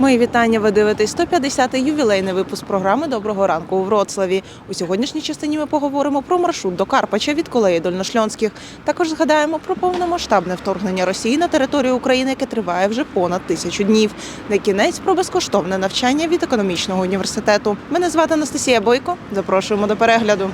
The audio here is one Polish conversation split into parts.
Мої вітання. Ви дивитесь 150-й ювілейний випуск програми Доброго ранку у Вроцлаві. У сьогоднішній частині ми поговоримо про маршрут до Карпача від колеї Дольношльонських. Також згадаємо про повномасштабне вторгнення Росії на територію України, яке триває вже понад тисячу днів. На кінець про безкоштовне навчання від економічного університету. Мене звати Анастасія Бойко. Запрошуємо до перегляду.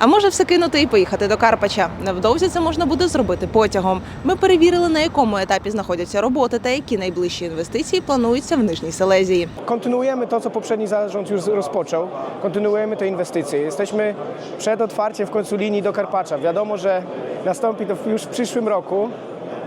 А може все кинути і поїхати до Карпача. Невдовзі це можна буде зробити потягом. Ми перевірили, на якому етапі знаходяться роботи та які найближчі інвестиції плануються в Нижній Селезії. Kontynuujemy to, co poprzedni zarząd już rozpoczął. Kontynuujemy te inwestycje. Jesteśmy przed otwarciem w końcu linii do Karpacza. Wiadomo, że nastąpi to już w przyszłym roku.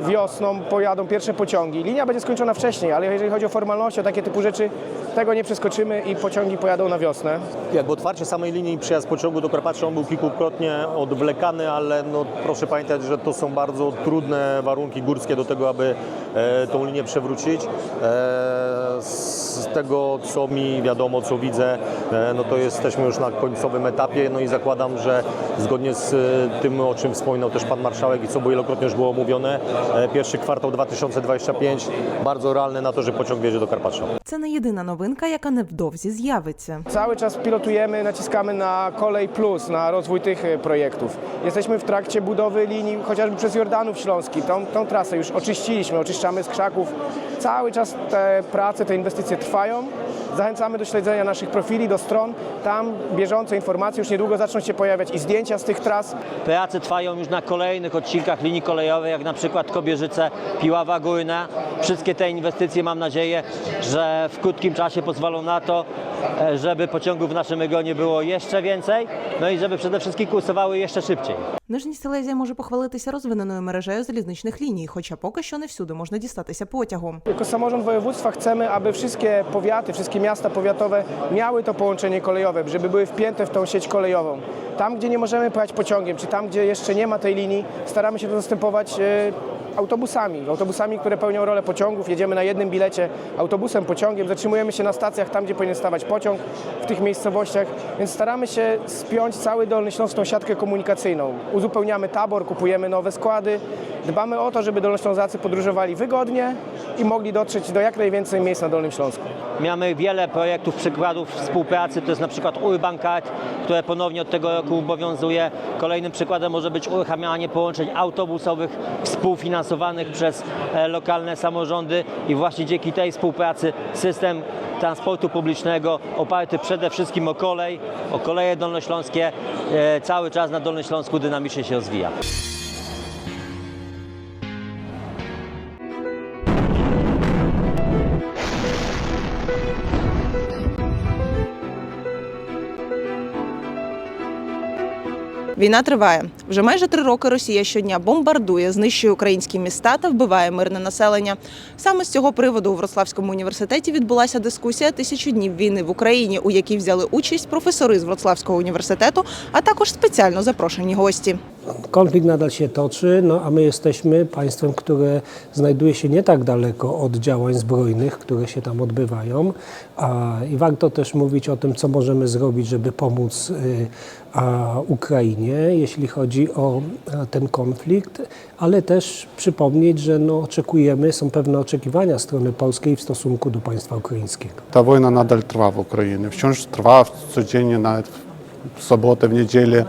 Wiosną pojadą pierwsze pociągi. Linia będzie skończona wcześniej, ale jeżeli chodzi o formalności, o takie typu rzeczy, tego nie przeskoczymy i pociągi pojadą na wiosnę. Jakby otwarcie samej linii przejazd pociągu do Karpacza, on był kilkukrotnie odwlekany, ale no, proszę pamiętać, że to są bardzo trudne warunki górskie do tego, aby e, tą linię przewrócić. E, z tego, co mi wiadomo, co widzę, e, no to jesteśmy już na końcowym etapie, no i zakładam, że zgodnie z e, tym, o czym wspominał też Pan Marszałek i co było wielokrotnie już było mówione, e, pierwszy kwartał 2025 bardzo realny na to, że pociąg wjedzie do Karpacza. Ceny jedyna nowa новинка, яка невдовзі zjawiться. Cały czas pilotujemy, naciskamy na Kolej Plus, na rozwój tych e, projektów. Jesteśmy w trakcie budowy linii chociażby przez Jordanów Śląski. Tą, tą trasę już oczyściliśmy, oczyszczamy z krzaków. Cały czas te prace, te inwestycje trwają. Zachęcamy do śledzenia naszych profili, do stron. Tam bieżące informacje już niedługo zaczną się pojawiać i zdjęcia z tych tras. Prace trwają już na kolejnych odcinkach linii kolejowej, jak na przykład Kobierzyce, Piława Górna. Wszystkie te inwestycje mam nadzieję, że w krótkim czasie pozwolą na to, e, żeby pociągów w naszym regionie było jeszcze więcej, no i żeby przede wszystkim kursowały jeszcze szybciej. Нижня Селезія може похвалитися розвиненою мережею залізничних ліній, хоча поки що не всюди можна дістатися потягом. Jako samorząd województwa chcemy, aby wszystkie powiaty, wszystkie miasta powiatowe miały to połączenie kolejowe, żeby były wpięte w tą sieć kolejową. Tam, gdzie nie możemy pojechać pociągiem, czy tam, gdzie jeszcze nie ma tej linii, staramy się to zastępować e, autobusami. Autobusami, które pełnią rolę pociągów. Jedziemy na jednym bilecie autobusem, pociągiem, zatrzymujemy się na stacjach tam, gdzie powinien stawać pociąg, w tych miejscowościach, więc staramy się spiąć cały Dolny Śląsk tą siatkę komunikacyjną. Uzupełniamy tabor, kupujemy nowe składy, dbamy o to, żeby Dolnoślązacy podróżowali wygodnie i mogli dotrzeć do jak najwięcej miejsc na Dolnym Śląsku. Mamy wiele projektów, przykładów współpracy, to jest na przykład Urban Card, które ponownie od tego roku obowiązuje. Kolejnym przykładem może być uruchamianie połączeń autobusowych współfinansowanych przez e, lokalne samorządy i właśnie dzięki tej współpracy system transportu publicznego oparty przede wszystkim o kolej, o koleje dolnośląskie e, cały czas na Dolnym Śląsku dynamicznie się rozwija. Війна триває. Вже майже три роки Росія щодня бомбардує, знищує українські міста та вбиває мирне населення. Саме з цього приводу у Вроцлавському університеті відбулася дискусія тисячу днів війни в Україні, у якій взяли участь професори з Вроцлавського університету, а також спеціально запрошені гості. Konflikt nadal się toczy, no a my jesteśmy państwem, które znajduje się nie tak daleko od działań zbrojnych, które się tam odbywają. A, I warto też mówić o tym, co możemy zrobić, żeby pomóc y, a, Ukrainie, jeśli chodzi o a, ten konflikt, ale też przypomnieć, że no, oczekujemy, są pewne oczekiwania strony polskiej w stosunku do państwa ukraińskiego. Ta wojna nadal trwa w Ukrainie. Wciąż trwa codziennie, nawet w sobotę, w niedzielę.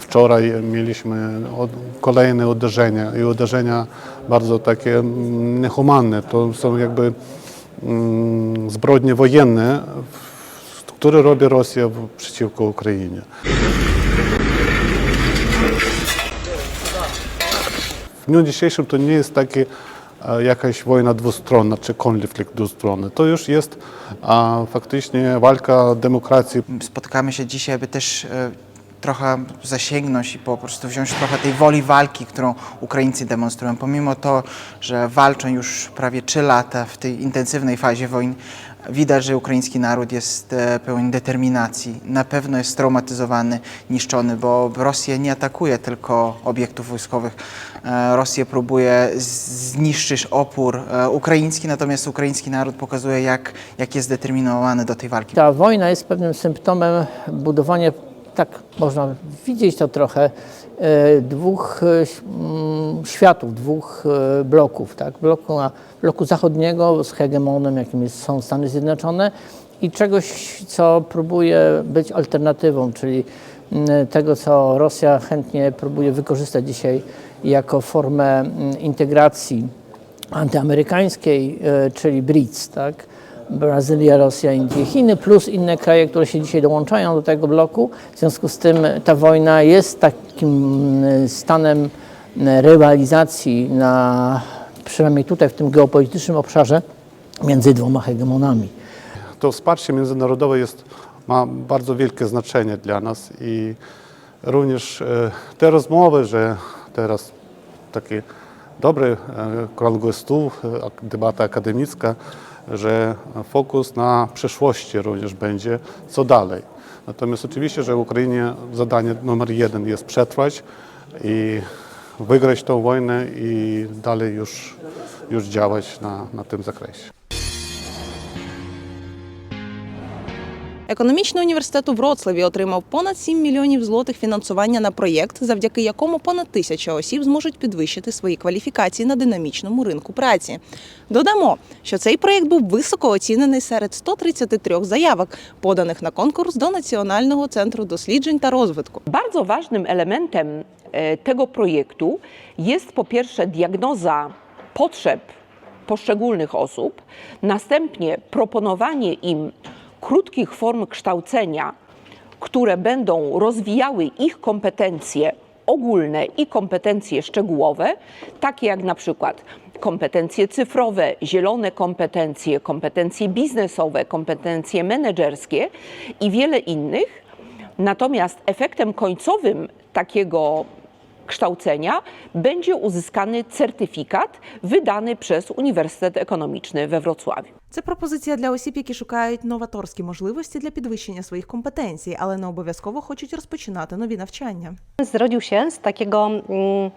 Wczoraj mieliśmy kolejne uderzenia i uderzenia bardzo takie mm, niehumane. To są jakby mm, zbrodnie wojenne, które robi Rosja przeciwko Ukrainie. W dniu dzisiejszym to nie jest takie e, jakaś wojna dwustronna czy konflikt dwustronny. To już jest a, faktycznie walka demokracji spotykamy się dzisiaj, aby też e, trochę zasięgnąć i po prostu wziąć trochę tej woli walki, którą Ukraińcy demonstrują. Pomimo to, że walczą już prawie 3 lata w tej intensywnej fazie wojny, widać, że ukraiński naród jest e, pełen determinacji. Na pewno jest straumatyzowany, niszczony, bo Rosja nie atakuje tylko obiektów wojskowych. E, Rosja próbuje zniszczyć opór e, ukraiński, natomiast ukraiński naród pokazuje, jak, jak jest zdeterminowany do tej walki. Ta wojna jest pewnym symptomem budowania tak można widzieć to trochę, e, dwóch e, mm, światów, dwóch e, bloków. Tak? Bloku, bloku zachodniego z hegemonem, jakim są Stany Zjednoczone i czegoś, co próbuje być alternatywą, czyli mm, tego, co Rosja chętnie próbuje wykorzystać dzisiaj jako formę mm, integracji antyamerykańskiej, czyli BRICS, tak? Brazylia, Rosja, Indie, Chiny, plus inne kraje, które się dzisiaj dołączają do tego bloku. W związku z tym ta wojna jest takim e, stanem e, rywalizacji na, przynajmniej tutaj w tym geopolitycznym obszarze, między dwoma hegemonami. To wsparcie międzynarodowe jest, ma bardzo wielkie znaczenie dla nas i również e, te rozmowy, że teraz taki dobry e, krągły stół, e, debata akademicka, że fokus na przyszłości również będzie, co dalej. Natomiast oczywiście, że Ukrainie zadanie numer jeden jest przetrwać i wygrać tą wojnę i dalej już, już działać na, na tym zakresie. Економічний університет у Вроцлаві отримав понад 7 мільйонів злотих фінансування на проєкт, завдяки якому понад тисяча осіб зможуть підвищити свої кваліфікації на динамічному ринку праці. Додамо, що цей проєкт був високо оцінений серед 133 заявок, поданих на конкурс до Національного центру досліджень та розвитку. Bardzo ważnym tego projektu jest po pierwsze diagnoza potrzeb poszczególnych osób, następnie proponowanie im krótkich form kształcenia, które będą rozwijały ich kompetencje ogólne i kompetencje szczegółowe, takie jak na przykład kompetencje cyfrowe, zielone kompetencje, kompetencje biznesowe, kompetencje menedżerskie i wiele innych. Natomiast efektem końcowym takiego kształcenia będzie uzyskany certyfikat wydany przez Uniwersytet Ekonomiczny we Wrocławiu. Це пропозиція для осіб, які шукають новаторські можливості для підвищення своїх компетенцій, але не обов'язково хочуть розпочинати нові навчання. Zrodził się z takiego mm,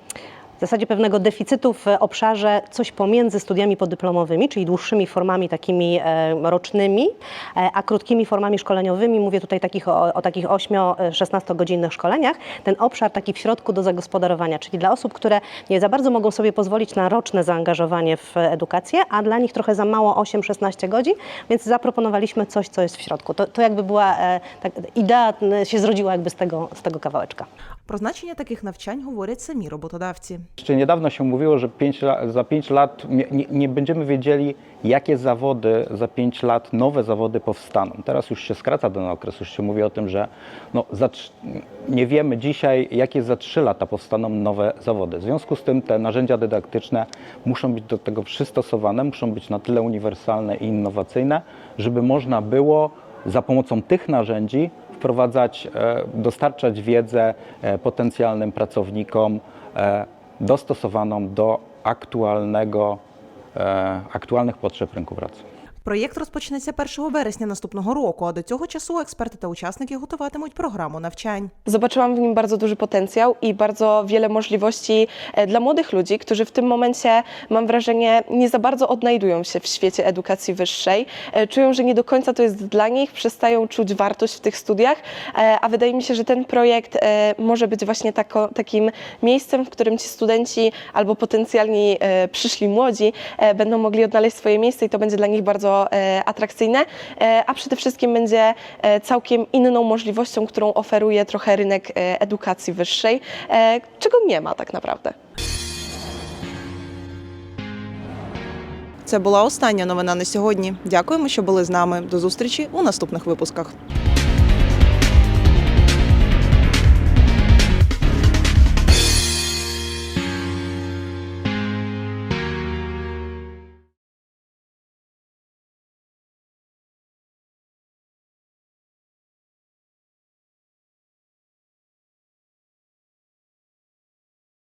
w zasadzie pewnego deficytu w obszarze coś pomiędzy studiami podyplomowymi, czyli dłuższymi formami takimi e, rocznymi, e, a krótkimi formami szkoleniowymi. Mówię tutaj takich, o, o takich 8-16 godzinnych szkoleniach. Ten obszar taki w środku do zagospodarowania, czyli dla osób, które nie za bardzo mogą sobie pozwolić na roczne zaangażowanie w edukację, a dla nich trochę za mało 8-16 godzin, więc zaproponowaliśmy coś, co jest w środku. To, to jakby była, e, tak, idea m, się zrodziła jakby z tego, z tego kawałeczka. Про значення таких навчань говорять самі роботодавці. Jeszcze niedawno się mówiło, że pięć za 5 lat nie, nie, będziemy wiedzieli, jakie zawody za 5 lat, nowe zawody powstaną. Teraz już się skraca ten okres, już się mówi o tym, że no, za, nie wiemy dzisiaj, jakie za 3 lata powstaną nowe zawody. W związku z tym te narzędzia dydaktyczne muszą być do tego przystosowane, muszą być na tyle uniwersalne i innowacyjne, żeby można było za pomocą tych narzędzi wprowadzać, e, dostarczać wiedzę e, potencjalnym pracownikom e, dostosowaną do aktualnego, e, aktualnych potrzeb rynku pracy. Проєкт розпочнеться 1 вересня наступного року, а до цього часу експерти та учасники готуватимуть програму навчань. Zobaczyłam w nim bardzo duży potencjał i bardzo wiele możliwości e, dla młodych ludzi, którzy w tym momencie, mam wrażenie, nie za bardzo odnajdują się w świecie edukacji wyższej. E, Czują, że nie do końca to jest dla nich, przestają czuć wartość w tych studiach, e, a wydaje mi się, że ten projekt e, może być właśnie tako, takim miejscem, w którym ci studenci albo potencjalni e, przyszli młodzi e, będą mogli odnaleźć swoje miejsce i to będzie dla nich bardzo e, atrakcyjne, e, a przede wszystkim będzie e, całkiem inną możliwością, którą oferuje trochę rynek e, edukacji wyższej, e, czego nie ma tak naprawdę. Це була остання новина на сьогодні. Дякуємо, що були з нами. До зустрічі у наступних випусках.